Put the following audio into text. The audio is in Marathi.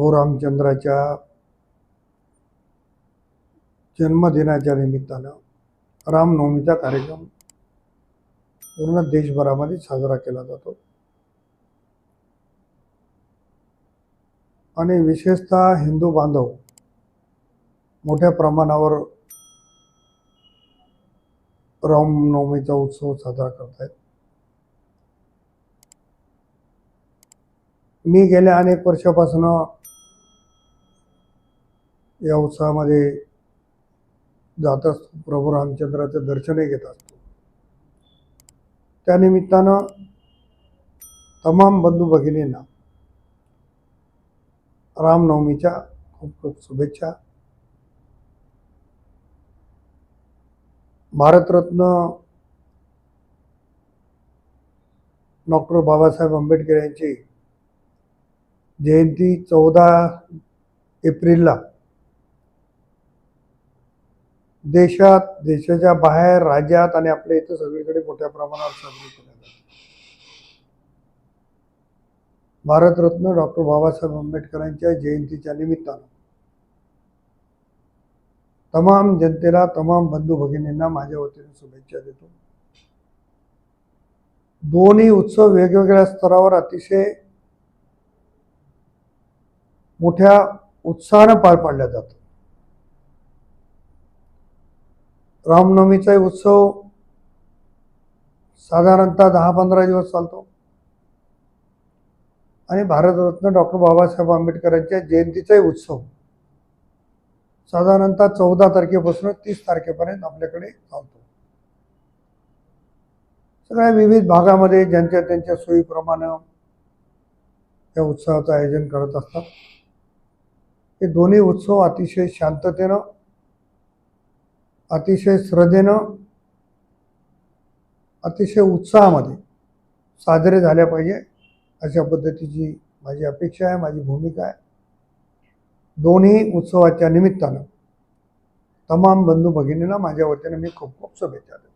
हो रामचंद्राच्या जन्मदिनाच्या निमित्तानं रामनवमीचा कार्यक्रम पूर्ण देशभरामध्ये साजरा केला जातो. आणि विशेषतः हिंदू बांधव मोठ्या प्रमाणावर रामनवमीचा उत्सव साजरा करत आहेत मी गेल्या अनेक वर्षापासून या उत्सवामध्ये जात असतो. प्रभू रामचंद्राचं दर्शनही घेत असतो. त्यानिमित्तानं तमाम बंधू भगिनींना रामनवमीच्या खूप खूप शुभेच्छा. भारतरत्न डॉक्टर बाबासाहेब आंबेडकर यांची जयंती चौदा एप्रिलला देशात देशाच्या बाहेर राज्यात आणि आपल्या इथं सगळीकडे मोठ्या प्रमाणावर साजरी केल्या जाते. भारतरत्न डॉक्टर बाबासाहेब आंबेडकरांच्या जयंतीच्या निमित्तानं तमाम जनतेला तमाम बंधू भगिनींना माझ्या वतीने शुभेच्छा देतो. दोन्ही उत्सव वेगवेगळ्या स्तरावर अतिशय मोठ्या उत्साहानं पार पाडल्या जातात. रामनवमीचा उत्सव साधारणतः दहा पंधरा दिवस चालतो. आणि भारतरत्न डॉक्टर बाबासाहेब आंबेडकरांच्या जयंतीचाही उत्सव. साधारणतः चौदा तारखेपासून तीस तारखेपर्यंत आपल्याकडे चालतो. सगळ्या विविध भागामध्ये ज्यांच्या त्यांच्या सोयीप्रमाणे या उत्सवाचं आयोजन करत असतात. हे दोन्ही उत्सव अतिशय शांततेनं अतिशय श्रद्धेनं अतिशय उत्साहामध्ये साजरे झाल्या पाहिजे अशा पद्धतीची माझी अपेक्षा आहे माझी भूमिका आहे. दोन्ही उत्सवाच्या निमित्तानं तमाम बंधू भगिनींना माझ्या वतीने मी खूप खूप शुभेच्छा देतो.